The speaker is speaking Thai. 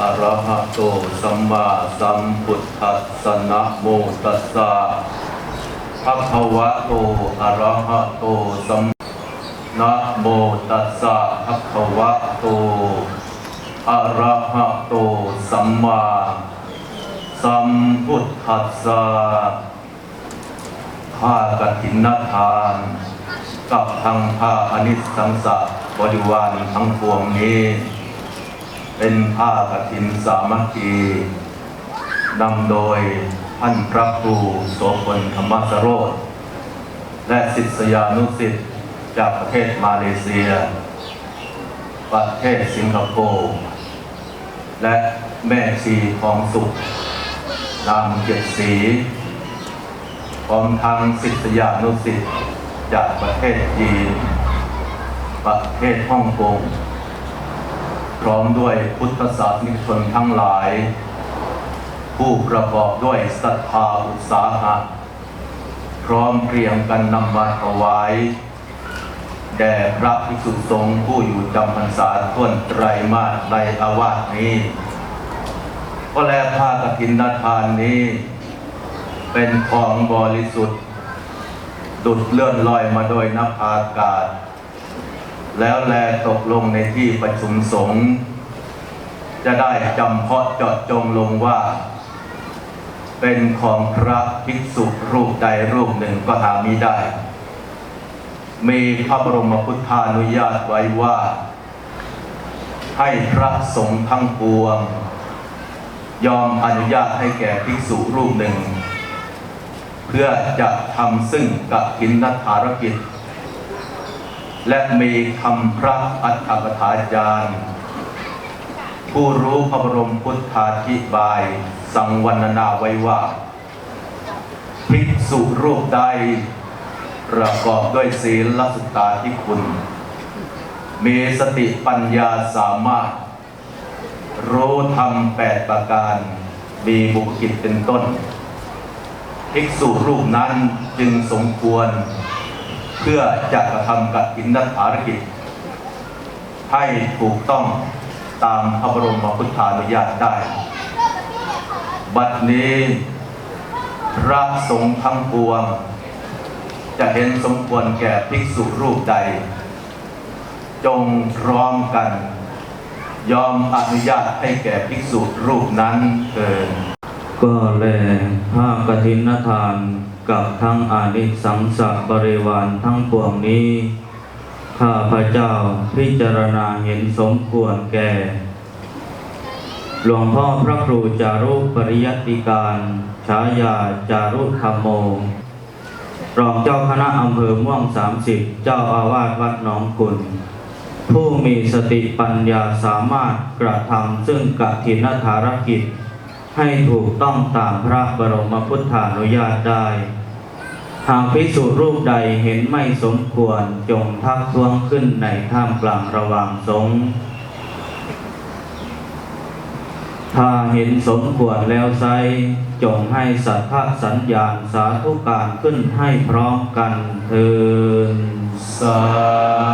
อะระหะโต สัมมาสัมพุทธัสสะนะโมตัสสะภะคะวะโตอะระหะโต สัมนะโมตัสสะภะคะวะโตอะระหะโต สัมมาสัมพุทธัสสะผ้ากฐินทาน กับทางผ้าอนิสสังสะบริวารทั้งปวงนี้ เป็นผ้ากฐินสามัคคีนำโดยท่านพระครูโสพลธรรมสโรธและศิษยานุศิษย์จากประเทศมาเลเซีย ประเทศสิงคโปร์ และแม่ชีทองสุขนามเกียรติศรีพร้อมทั้งศิษยานุศิษย์จากประเทศจีน ประเทศฮ่องกง พร้อมด้วยพุทธศาสนิกชนทั้งหลาย ผู้ประกอบด้วยศรัทธาอุตสาหะ พร้อมเพรียงกันนำมาถวายแด่พระภิกษุสงฆ์ผู้อยู่จำพรรษาท่วนไตรมาสในอาวาสนี้ ก็แลผ้ากฐินนทานนี้ เป็นของบริสุทธิ์ ดุดเลื่อนลอยมาโดยนับอากาศ แล้วแลตกลงในที่ประชุมสงฆ์จะได้จำเพาะเจาะจงลงว่า เป็นของพระภิกษุรูปใดรูปหนึ่งก็หามิได้ มีพระบรมพุทธานุญาตไว้ว่า ให้พระสงฆ์ทั้งปวง ยอมอนุญาตให้แก่ภิกษุรูปหนึ่ง เพื่อจะทำซึ่งกับกินนัฐารกิจ และมีคำพระอัฏฐกถาจารย์ ผู้รู้พระบรมพุทธาธิบาย สังวรณนาไว้ว่า ภิกษุรูปใด ประกอบด้วยศีลสุตตาที่คุณ มีสติปัญญาสามารถ รู้ธรรมแปดประการ มีบุคกิจเป็นต้น ภิกษุรูปนั้นจึงสมควร เพื่อจะกระทำกับอินทภารกิจ ให้ถูกต้องตามพระบรมพุทธานุญาตได้ บัดนี้พระสงฆ์ทั้งปวง จะเห็นสมควรแก่ภิกษุรูปใด จงพร้อมกัน ยอมอนุญาตให้แก่ภิกษุรูปนั้นเถิดก็แลภาคกฐินทาน กับทั้งอานิสังสบริวารทั้งปวงนี้ ข้าพระเจ้าพิจารณาเห็นสมควรแก่ หลวงพ่อพระครูจารุปริยติการฉายาจารุธรรมโม รองเจ้าคณะอำเภอม่วง30เจ้าอาวาสวัดหนองกุลผู้มีสติปัญญาสามารถกระทำซึ่งกฐินธารกิจ ให้ถูกต้องตามพระบรมพุทธานุญาตได้ หากภิกษุรูปใดเห็นไม่สมควรจงทักท้วงขึ้นในท่ามกลางระหว่างสงฆ์ถ้าเห็นสมควรแล้วไซจงให้สัทธสัญญาณสาธุการขึ้นให้พร้อมกันเถินสาธุ